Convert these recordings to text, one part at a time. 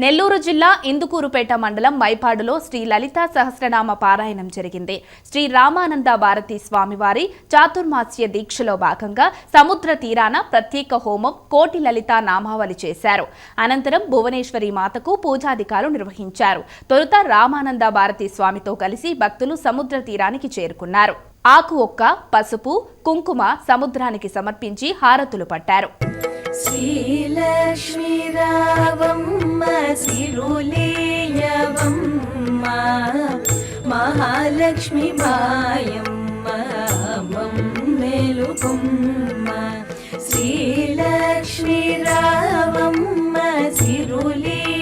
నెల్లూరు జిల్లా ఇందుకూరుపేట మండలం మైపాడులో శ్రీ లలిత సహస్రనామ పారాయణం జరిగింది. శ్రీ రామానంద భారతి స్వామివారి చాతుర్మాస్య దీక్షలో భాగంగా సముద్ర తీరాన ప్రత్యేక హోమం కోటి లలిత నామావళి చేశారు. అనంతరం భువనేశ్వరి మాతకు పూజాధికారులు నిర్వహించారు. తొలుత రామానంద భారతి స్వామితో కలిసి భక్తులు సముద్ర తీరానికి చేరుకున్నారు. ఆకు ఒక్క పసుపు కుంకుమ సముద్రానికి సమర్పించి హారతులు పట్టారు. శ్రీలక్ష్మీరావమ్మ సిరులేయవమ్మ మహాలక్ష్మి మాయమ్మ మమ్మెలుకుమ్మ శ్రీలక్ష్మీ సిరులేయవమ్మ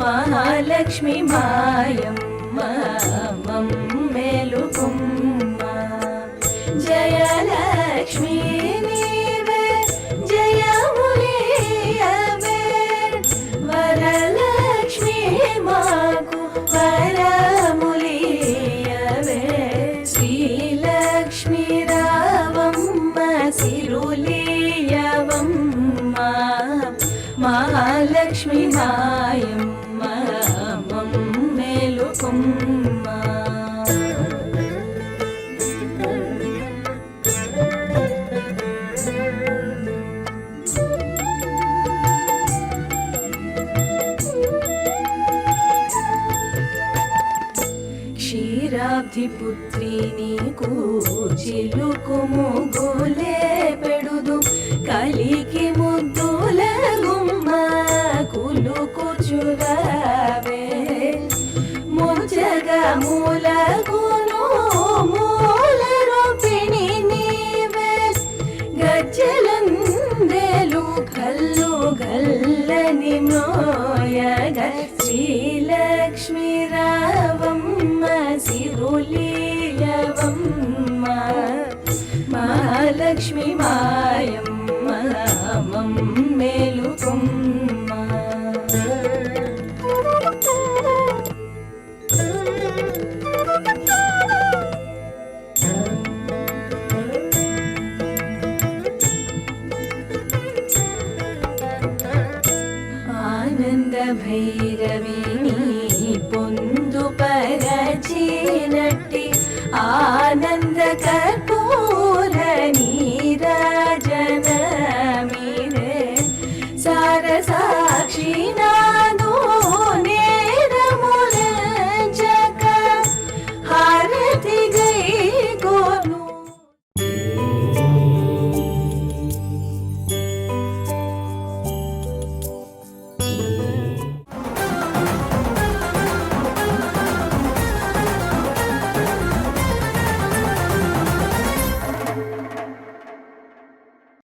మహాలక్ష్మి మాయమ్మ మమ్మెలుకుమ్మ జయలక్ష్మీ మహాలక్ష్మి మాయమ్మ మమ్మెలుకుమ్మ క్షీరాబ్ధిపుత్రి నీకు చిలుకు ముగ్గులే పెడుదు కలి మూలగును మూల రూపిణి నీవే. గజ్జలందెలు కల్లు గల్లని మోయగ శ్రీలక్ష్మీ రావమ్మ సిరులీయవమ్మ మహాలక్ష్మి మాయమ్మ. భైరవిని పొందు పరచినట్టి ఆనంద కర్పూర